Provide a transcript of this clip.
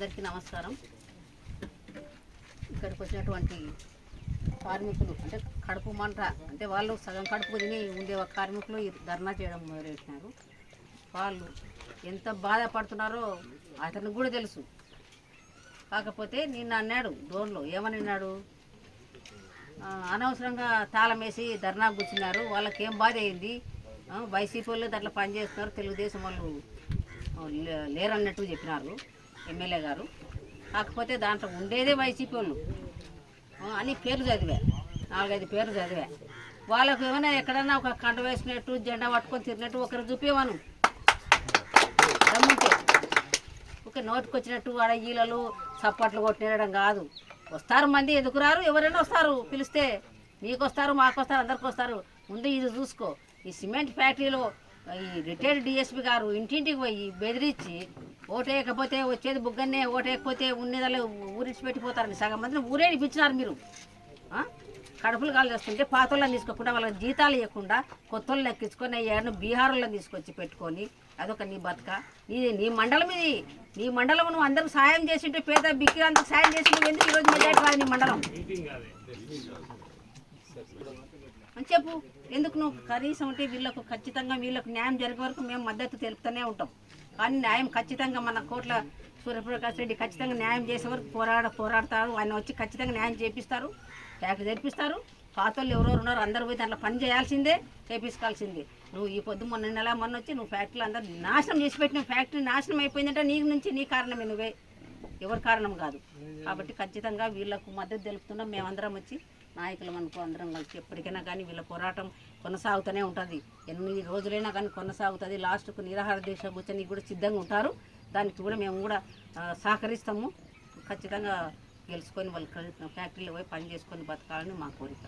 అందరికీ నమస్కారం. ఇక్కడికి వచ్చినటువంటి కార్మికులు అంటే కడుపు మంట అంటే వాళ్ళు సగం కడుపు తిని ఉండే ఒక కార్మికులు ధర్నా చేయడం మొదలెట్టినారు వాళ్ళు ఎంత బాధపడుతున్నారో అతనికి కూడా తెలుసు. కాకపోతే నిన్న అన్నాడు డోన్లో ఏమని అన్నాడు? అనవసరంగా తాళం వేసి ధర్నా కూర్చున్నారు వాళ్ళకి ఏం బాధ అయింది వైసీపీ వాళ్ళు దాంట్లో పనిచేస్తున్నారు తెలుగుదేశం వాళ్ళు లే- లేరన్నట్టు చెప్పినారు. ఎమ్మెల్యే గారు. కాకపోతే దాంట్లో ఉండేదే వైసీపీ వాళ్ళు. అని పేర్లు చదివా. నాలుగైదు పేర్లు చదివా. వాళ్ళకు ఏమైనా ఎక్కడన్నా ఒక కండ వేసినట్టు జెండా పట్టుకొని తిరిగినట్టు ఒకరు చూపేవాను. దమ్ముంటే ఒక నోటికి వచ్చినట్టు ఆడ ఈలలు చప్పట్లు కొట్టినడం కాదు. వస్తారు మంది ఎందుకు రారు ఎవరైనా వస్తారు పిలిస్తే మీకు వస్తారు మాకు వస్తారు అందరికి వస్తారు ముందు ఇది చూసుకో. ఈ సిమెంట్ ఫ్యాక్టరీలో ఈ రిటైర్డ్ డిఎస్పి గారు ఇంటింటికి పోయి బెదిరించి ఓటేయకపోతే వచ్చేది బుగ్గన్నే ఓటేయకపోతే ఉన్నదల్లా ఊరించి పెట్టిపోతారని సగం మందిని ఊరేడిపించినారు మీరు. కడుపులు కాలు చేస్తుంటే పాతోళ్ళని తీసుకోకుండా వాళ్ళకి జీతాలు ఇవ్వకుండా కొత్తోళ్ళని ఎక్కించుకొని ఏమన్నా బీహార్లను తీసుకొచ్చి పెట్టుకొని అదొక నీ బతుక. నీ నీ మండలం ఇది. నీ మండలం నువ్వు అందరికి సాయం చేసింటే పేద బిక్కి అందరికి సాయం చేసి నువ్వు ఎందుకు ఈరోజు మెజార్టీ నీ మండలం? అని చెప్పు. ఎందుకు నువ్వు కనీసం అంటే వీళ్ళకు ఖచ్చితంగా వీళ్ళకు న్యాయం జరిగే వరకు మేము మద్దతు తెలుపుతూనే ఉంటాం. కానీ న్యాయం ఖచ్చితంగా మన కోట్ల సూర్యప్రకాష్ రెడ్డి ఖచ్చితంగా న్యాయం చేసే వరకు పోరాడ పోరాడతారు. ఆయన వచ్చి ఖచ్చితంగా న్యాయం చేపిస్తారు. ఫ్యాక్టరీ జరిపిస్తారు. పాతోళ్ళు ఎవరెవరు ఉన్నారో అందరూ పోయి దాంట్లో పని చేయాల్సిందే చేపించుకోవాల్సిందే. నువ్వు ఈ పొద్దు మొన్న నెల మొన్న వచ్చి నువ్వు ఫ్యాక్టరీలు అందరూ నాశనం చేసి పెట్టిన ఫ్యాక్టరీ నాశనం అయిపోయిందంటే నీ నుంచి నీ కారణమే నువ్వే. ఎవరి కారణం కాదు. కాబట్టి ఖచ్చితంగా వీళ్ళకు మద్దతు తెలుపుతున్నాం. మేమందరం వచ్చి నాయకులం అనుకో అందరం కలిసి ఎప్పటికైనా కానీ వీళ్ళ పోరాటం కొనసాగుతూనే ఉంటుంది. ఎన్ని రోజులైనా కానీ కొనసాగుతుంది. లాస్ట్కు నిరాహార దీక్ష కూర్చొని కూడా సిద్ధంగా ఉంటారు. దానికి కూడా మేము కూడా సహకరిస్తాము. ఖచ్చితంగా గెలుచుకొని వాళ్ళు ఫ్యాక్టరీలో పోయి పని చేసుకొని బతకాలని మా కోరిక.